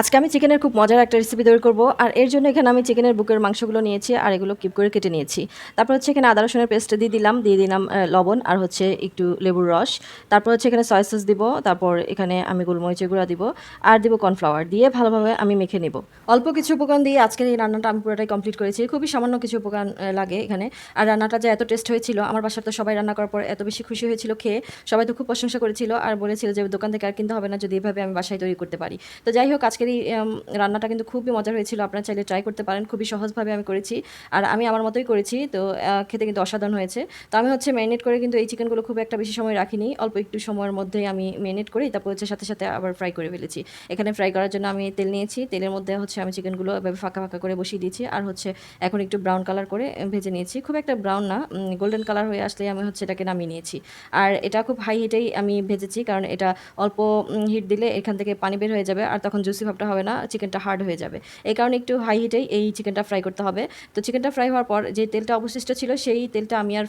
আজকে আমি চিকেনের খুব মজার একটা রেসিপি তৈরি করব, আর এর জন্য এখানে আমি চিকেনের বুকের মাংসগুলো নিয়েছি আর এগুলো কিপ করে কেটে নিয়েছি। তারপর হচ্ছে এখানে আদা, রসুনের পেস্ট দিয়ে দিলাম দিয়ে দিলাম লবণ আর হচ্ছে একটু লেবুর রস। তারপর হচ্ছে এখানে সয়া সস দিব, তারপর এখানে আমি গোলমরিচের গুঁড়া দিব আর দিব কর্নফ্লাওয়ার দিয়ে ভালোভাবে আমি মেখে নেব। অল্প কিছু উপকরণ দিয়ে আজকের এই রান্নাটা আমি পুরোটাই কমপ্লিট করেছি। খুবই সামান্য কিছু উপকরণ লাগে এখানে। আর রান্নাটা যে এত টেস্ট হয়েছিল, আমার বাসার তো সবাই রান্না করার পর এত বেশি খুশি হয়েছিল, খেয়ে সবাই তো খুব প্রশংসা করেছিল। আর বলেছিল যে দোকান থেকে আর কিনতে হবে না, যদি এভাবে আমি বাসায় তৈরি করতে পারি। তো যাই হোক আজকের এই রান্নাটা কিন্তু খুবই মজার হয়েছিল। আপনারা চাইলে ট্রাই করতে পারেন, খুবই সহজভাবে আমি করেছি। আর আমি আমার মতোই করেছি, তো খেতে কিন্তু অসাধারণ হয়েছে। তো আমি হচ্ছে ম্যারিনেট করে কিন্তু এই চিকেনগুলো খুব একটা বেশি সময় রাখিনি। অল্প একটু সময়ের মধ্যেই আমি ম্যারিনেট করি, তারপর হচ্ছে সাথে সাথে আবার ফ্রাই করে ফেলেছি। এখানে ফ্রাই করার জন্য আমি তেল নিয়েছি। তেলের মধ্যে হচ্ছে আমি চিকেনগুলো এভাবে ফাঁকা ফাঁকা করে বসিয়ে দিয়েছি। আর হচ্ছে এখন একটু ব্রাউন কালার করে ভেজে নিয়েছি। খুব একটা ব্রাউন না গোল্ডেন কালার হয়ে আসলে আমি হচ্ছে এটাকে নামিয়ে নিয়েছি। আর এটা খুব হাই হিটেই আমি ভেজেছি, কারণ এটা অল্প হিট দিলে এখান থেকে পানি বের হয়ে যাবে। আর তখন জুসি ভাবটা হবে না, চিকেনটা হার্ড হয়ে যাবে। এই কারণে একটু হাই হিটেই এই চিকেনটা ফ্রাই করতে হবে। তো চিকেনটা ফ্রাই হওয়ার পর যে তেলটা অবশিষ্ট ছিল, সেই তেলটা আমি আর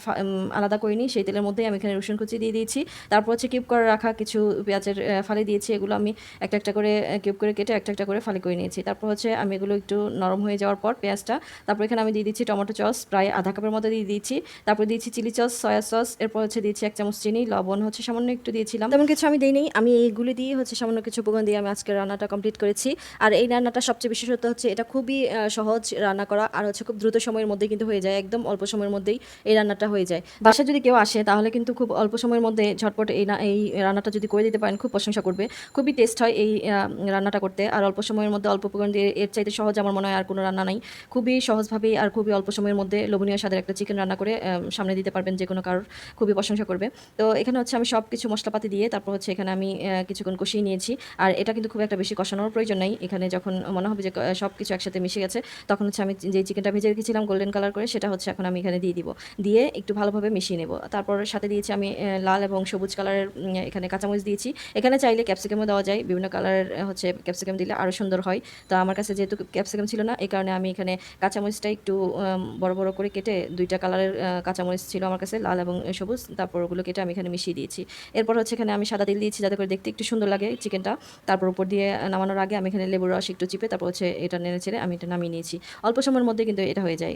আলাদা করিনি। সেই তেলের মধ্যেই আমি এখানে রসুন কুচি দিয়ে দিয়েছি। তারপর হচ্ছে কিউব করে রাখা কিছু পেঁয়াজের ফালি দিয়েছি। এগুলো আমি একটা একটা করে কিউব করে কেটে একটা একটা করে ফালি করে নিয়েছি। তারপর হচ্ছে আমি এগুলো একটু নরম হয়ে যাওয়ার পর পেঁয়াজটা, তারপর এখানে আমি দিয়ে দিচ্ছি টমেটো সস প্রায় আধা কাপের মতো দিয়ে দিয়েছি। তারপর দিয়েছি চিলি সস সয়া সস এরপর হচ্ছে দিয়েছি এক চামচ চিনি, লবণ হচ্ছে সামান্য একটু দিয়েছিলাম। তেমন কিছু আমি দিইনি। আমি এইগুলি দিয়ে হচ্ছে সামান্য কিছু উপকরণ দিয়ে আমি আজকে রান্নাটা কমপ্লিট করেছি। আর এই রান্নাটা সবচেয়ে বিশেষত হচ্ছে এটা খুবই সহজ রান্না করা। আর হচ্ছে খুব দ্রুত সময়ের মধ্যে কিন্তু হয়ে যায় একদম অল্প সময়ের মধ্যেই এই রান্নাটা হয়ে যায়। বাসায় যদি কেউ আসে তাহলে কিন্তু খুব অল্প সময়ের মধ্যে ঝটপট এই না- এই রান্নাটা যদি করে দিতে পারেন খুব প্রশংসা করবে। খুবই টেস্ট হয় এই রান্নাটা করতে। আর অল্প সময়ের মধ্যে অল্প উপকরণ দিয়ে এর চাইতে সহজ আমার মনে হয় আর কোনো রান্না নাই। খুবই সহজভাবেই আর খুবই অল্প সময়ের মধ্যে লোভনীয় স্বাদের একটা চিকেন রান্না করে সামনে দিতে পারবেন যে কোনো কারোর খুবই প্রশংসা করবে। তো এখানে হচ্ছে আমি সব কিছু মশলাপাতি দিয়ে তারপর হচ্ছে এখানে আমি কিছুক্ষণ কষিয়ে নিয়েছি। আর এটা কিন্তু খুব একটা বেশি কষানোর প্রয়োজন নাই। এখানে যখন মনে হবে যে সব কিছু একসাথে মিশে গেছে, তখন হচ্ছে আমি যে চিকেনটা ভেজে রেখেছিলাম গোল্ডেন কালার করে, সেটা হচ্ছে এখন আমি এখানে দিয়ে দিব। দিয়ে একটু ভালোভাবে মিশিয়ে নেব। তারপর সাথে দিয়েছি আমি লাল এবং সবুজ কালারের এখানে কাঁচামরিচ দিয়েছি। এখানে চাইলে ক্যাপসিকামও দেওয়া যায়। বিভিন্ন কালারের হচ্ছে ক্যাপসিকাম দিলে আরও সুন্দর হয়। তো আমার কাছে যেহেতু ক্যাপসিকাম ছিল না, এই কারণে আমি এখানে কাঁচামরিচটা একটু বড় বড় করে কেটে দুইটা কালারের কাঁচামরিচ ছিল আমার কাছে, লাল এবং সবুজ। তারপর ওগুলো কেটে আমি এখানে মিশিয়ে দিয়েছি। এরপর হচ্ছে এখানে আমি সাদা তেল দিয়েছি, যাতে করে দেখতে একটু সুন্দর লাগে চিকেনটা। তারপর উপর দিয়ে নামানোর আগে আমি এখানে লেবুর রস একটু চিপে, তারপর হচ্ছে এটা নেড়ে ছেড়ে আমি এটা নামিয়ে নিয়েছি। অল্প সময়ের মধ্যে কিন্তু এটা হয়ে যায়।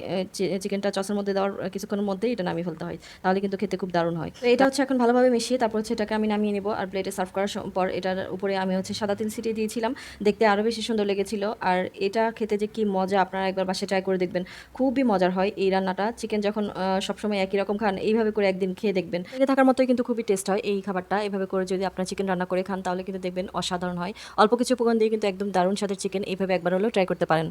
চিকেনটা চসের মধ্যে দেওয়ার কিছুক্ষণের মধ্যেই এটা নামিয়ে ফেলতে হয়। তাহলে কিন্তু খেতে খুব দারুণ হয়। এটা হচ্ছে এখন ভালোভাবে মিশিয়ে, তারপর হচ্ছে এটাকে আমি নামিয়ে নেব আর প্লেটে সার্ভ করার পর এটার উপরে আমি হচ্ছে সাদা তেল ছিটিয়ে দিয়েছিলাম। দেখতে আরও বেশি সুন্দর লেগেছিল। আর এটা খেতে যে কি মজা, আপনারা একবার বাসায় ট্রাই করে দেখবেন। খুবই মজার হয় এই রান্নাটা। চিকেন যখন সবসময় একই রকম খান, এইভাবে করে একদিন খেয়ে দেখবেন। লেগে থাকার মতোই কিন্তু খুবই টেস্ট হয় এই খাবারটা। এভাবে করে যদি আপনার চিকেন রান্না করে খান, তাহলে কিন্তু দেখবেন অসাধারণ হয়। অল্প কিছু উপকরণ দিয়ে কিন্তু একদম দারুণ স্বাদের চিকেন এইভাবে একবার হলেও ট্রাই করতে পারেন।